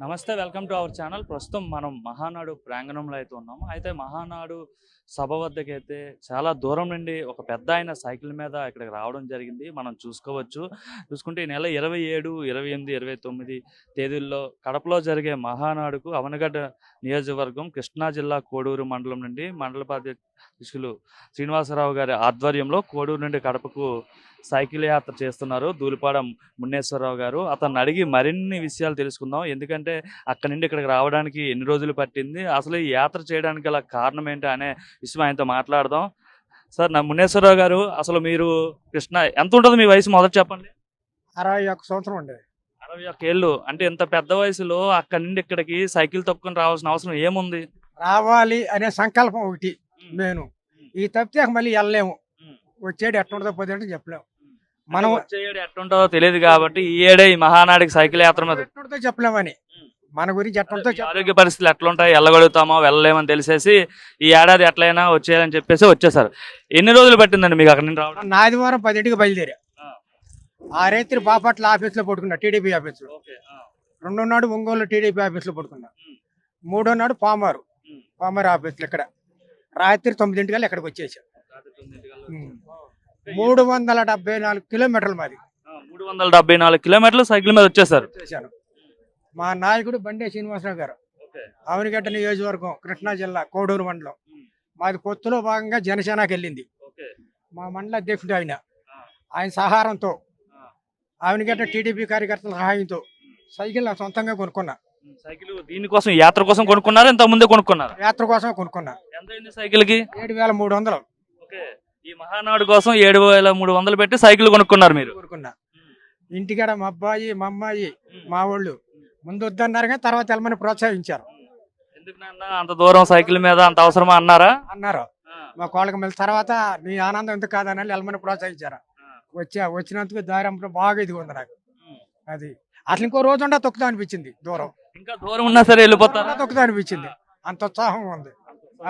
నమస్తే welcome to our channel. ప్రస్తుతం మనం మహానాడు ప్రాంగణంలో అయితే ఉన్నాము. అయితే మహానాడు సభ వద్దకి అయితే చాలా దూరం నుండి ఒక పెద్ద ఆయన సైకిల్ మీద ఇక్కడికి రావడం జరిగింది. మనం చూసుకోవచ్చు. చూసుకుంటే ఈ నెల ఇరవై ఏడు ఇరవై ఎనిమిది ఇరవై తొమ్మిది తేదీల్లో కడపలో జరిగే మహానాడుకు అవనగడ్డ నియోజకవర్గం కృష్ణా జిల్లా కోడూరు మండలం నుండి మండల అధ్యక్షులు శ్రీనివాసరావు గారి ఆధ్వర్యంలో కోడూరు నుండి కడపకు సైకిల్ యాత్ర చేస్తున్నారు దూలిపాడ మున్నేశ్వరరావు గారు. అతన్ని అడిగి మరిన్ని విషయాలు తెలుసుకుందాం. ఎందుకంటే అక్కడి నుండి ఇక్కడికి రావడానికి ఎన్ని రోజులు పట్టింది? అసలు ఈ యాత్ర చేయడానికి గల కారణం ఏంటి అనే విషయం ఆయనతో మాట్లాడదాం. సార్ నా మున్నేశ్వరరావు గారు అసలు మీరు కృష్ణ ఎంత ఉంటుంది మీ వయసు మొదట చెప్పండి? అరవై ఒక్క సంవత్సరం ఉండేది అరవై ఒక్క ఏళ్ళు. అంటే ఇంత పెద్ద వయసులో అక్కడి నుండి ఇక్కడికి సైకిల్ తొక్కుని రావాల్సిన అవసరం ఏముంది? రావాలి అనే సంకల్పం ఒకటి. నేను. ఈ తప్పితే మళ్ళీ వెళ్ళలేము. ఉమ్. వచ్చేది ఎట్టుండదో పోతే అంటే చెప్పలేము. మనం మనం వచ్చే ఏడు ఎట్టుంటుందో తెలియదు కాబట్టి ఈ ఏడే ఈ మహానాడికి సైకిల్ యాత్ర మీద ఎట్టుండదో చెప్పలేమని. మన గురించి ఎట్టుండదో ఈ ఆరోగ్య పరిస్థితులు ఎట్లుంటాయి వెళ్ళగలుగుతామో వెళ్ళలేమని తెలిసేసి ఈ ఏడాది ఎట్లయినా వచ్చేయాలని చెప్పేసి వచ్చేసారు. ఎన్ని రోజులు పట్టిందండి మీకు అక్కడ నుండి రావడం? చెప్పలేం ఆదివారం పదింటికి బయలుదేరా. ఆ. రేత్రి బాపట్ల ఆఫీస్లో పడుకున్నా టీడీపీ ఆఫీస్లో. రెండో నాడు ఒంగోలు టీడీపీ ఆఫీస్లో పడుకున్నా. మూడో నాడు పామారు. పామారు ఆఫీస్లో ఇక్కడ. రాత్రి తొమ్మిదింటికల్లా ఇక్కడికి వచ్చేసా. మూడు వందల డెబ్బై నాలుగు కిలోమీటర్లు మాది. మూడు వందల డెబ్బై నాలుగు కిలోమీటర్లు సైకిల్ మీద వచ్చేసారు. మా నాయకుడు బండే శ్రీనివాసరావు గారు. ఆవినగడ్డ నియోజకవర్గం కృష్ణా జిల్లా కోడూరు మండలం. మాది పొత్తులో భాగంగా జనసేనకి వెళ్ళింది. మా మండల అధ్యక్షుడు ఆయన. ఆయన సహారంతో ఆవినగడ్డ టీడీపీ కార్యకర్తల సహాయంతో సైకిల్ సొంతంగా కొనుక్కున్నా. సైకిల్ దీనికోసం యాత్ర కోసం కొనుక్కున్నారు? ఇంత ముందే కొనుక్కున్నారు? యాత్ర కోసం కొనుక్కున్నా. ఎంత అయింది సైకిల్కి ఏడు వేల మూడు వందలు. ఈ మహానాడు కోసం ఏడు వేల మూడు వందలు పెట్టి సైకిల్ కొనుక్కున్నారు మీరు. కొనుక్కున్నా. ఇంటికాడ మా అబ్బాయి మా అమ్మాయి మా వాళ్ళు ముందు వద్దన్నారు కానీ తర్వాత వెళ్ళమని ప్రోత్సహించారు. ఎందుకు నాన్న అంత దూరం సైకిల్ మీద అంత అవసరమా అన్నారా? అన్నారు. మా కోళ్ళకి మళ్ళీ తర్వాత నీ ఆనందం ఎందుకు కాదని వెళ్ళమని ప్రోత్సహించారు. వచ్చా వచ్చినందుకు దారి బాగా ఇదిగా ఉంది నాకు. అది అసలు ఇంకో రోజు ఉండా తొక్కుతా అనిపించింది దూరం. ఇంకా దూరం ఉన్నా సరే వెళ్ళిపోతారా? తొక్కుతా అనిపించింది. అంత ఉత్సాహం ఉంది.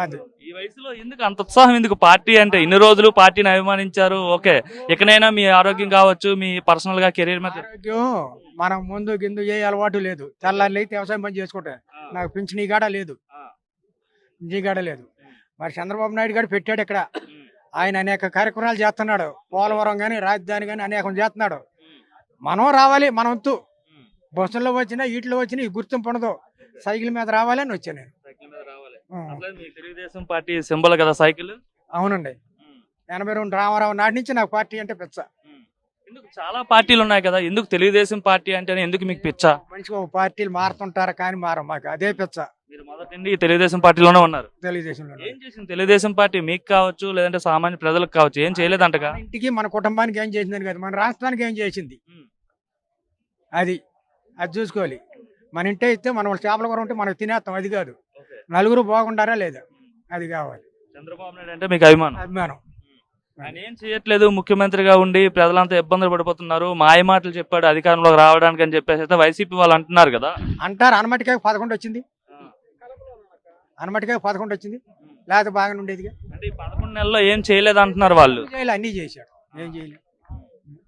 అది. ఈ వయసులో ఎందుకు అంత ఉత్సాహం ఎందుకు? పార్టీ అంటే ఇన్ని రోజులు పార్టీని అభిమానించారు ఓకే. ఇకనైనా మీ ఆరోగ్యం కావచ్చు మీ పర్సనల్గా కెరీర్ మీద ఆరోగ్యం మనం ముందు గిందు ఏ అలవాటు లేదు. తెల్లారి అయితే వ్యవసాయం పని చేసుకుంటే నాకు పింఛన్ ఈ గాడ లేదు. ఈ గాడ లేదు. మరి చంద్రబాబు నాయుడు గారు పెట్టాడు ఇక్కడ. ఆయన అనేక కార్యక్రమాలు చేస్తున్నాడు. పోలవరం కానీ రాజధాని కానీ అనేకం చేస్తున్నాడు. మనం రావాలి మన వంతు బస్సుల్లో వచ్చినా వీటిలో వచ్చినా ఈ గుర్తింపు ఉండదు. సైకిల్ మీద రావాలి అని వచ్చాను నేను. తెలుగుదేశం పార్టీ సింబల్ కదా సైకిల్? అవునండి. ఎనభై రెండు రామారావు నాటి నుంచి నాకు పార్టీ అంటే పిచ్చ. ఎందుకు చాలా పార్టీలు ఉన్నాయి కదా ఎందుకు తెలుగుదేశం పార్టీ అంటే ఎందుకు మీకు పిచ్చ? మనిషికి ఒక పార్టీలు మారుతుంటారు కానీ మారం మాకు అదే పిచ్చ. మీరు మొదటి తెలుగుదేశం పార్టీలోనే ఉన్నారు. తెలుగుదేశంలో ఏం చేసింది తెలుగుదేశం పార్టీ? మీకు కావచ్చు లేదంటే సామాన్య ప్రజలకు కావచ్చు ఏం చేయలేదంటగా? ఇంటికి మన కుటుంబానికి ఏం చేసిందని కదా మన రాష్ట్రానికి ఏం చేసింది. అది. అది చూసుకోవాలి. మన ఇంటే ఇస్తే మనం చేపల కూర ఉంటే మనం తినేస్తాం అది కాదు. నలుగురు బాగుండారా లేదా? అది కావాలి. చంద్రబాబు నాయుడు అంటే మీకు అభిమానం? అభిమానం. ఆయన ఏం చేయట్లేదు ముఖ్యమంత్రిగా ఉండి ప్రజలంతా ఇబ్బందులు పడిపోతున్నారు మాయ మాటలు చెప్పాడు అధికారంలోకి రావడానికి అని చెప్పేసి అయితే వైసీపీ వాళ్ళు అంటున్నారు కదా. అంటారు అనమటికాయ పదకొండు వచ్చింది. అనమటికాయ పదకొండు వచ్చింది. లేకపోతే బాగానే ఉండేదిగా. అంటే ఈ పదకొండు నెలల్లో ఏం చేయలేదు అంటున్నారు వాళ్ళు. చేయాలి అన్నీ చేశాడు. ఏం చేయలేదు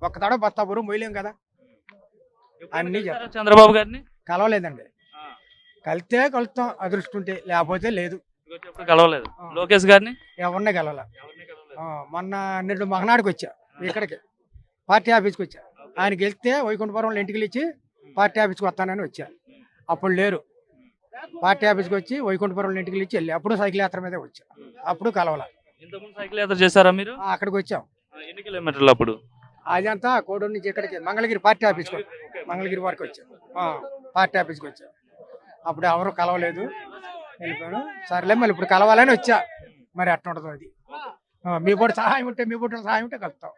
ఒక్క తడ బస్తాపురం మొయ్యలేం కదా. అన్నీ చంద్రబాబు గారిని? కలవలేదండి. కలితే కలుస్తాం అదృష్టం ఉంటే లేకపోతే లేదు. ఎప్పుడు కలవలేదు. లోకేష్ గారిని? ఎవరినే కలవాల? మొన్న నిన్ను మగనాడికి వచ్చా ఇక్కడికి. పార్టీ ఆఫీస్కి వచ్చా. ఆయనకి వెళ్తే వైకుంఠపురంలో ఇంటికి ఇచ్చి పార్టీ ఆఫీస్కి వస్తానని వచ్చా. అప్పుడు లేరు. పార్టీ ఆఫీస్కి వచ్చి వైకుంఠపురంలో ఇంటికి ఇచ్చి వెళ్ళి అప్పుడు సైకిల్ యాత్ర మీదే వచ్చా. అప్పుడు కలవాల. ఇంతకుముందు సైకిల్ యాత్ర చేశారా మీరు? అక్కడికి వచ్చాం. ఎన్ని కిలోమీటర్లు అప్పుడు? అదంతా కోడూరు నుంచి ఇక్కడికి మంగళగిరి పార్టీ ఆఫీస్కి. మంగళగిరి వరకు వచ్చాం పార్టీ ఆఫీస్కి వచ్చాం అప్పుడు ఎవరు కలవలేదు. వెళ్ళిపోయాను సర్లే మళ్ళీ ఇప్పుడు కలవాలని వచ్చా. మరి అట్లా ఉండదు అది. మీ కూడా సహాయం ఉంటే మీ కూడా సహాయం ఉంటే కలుపుతాం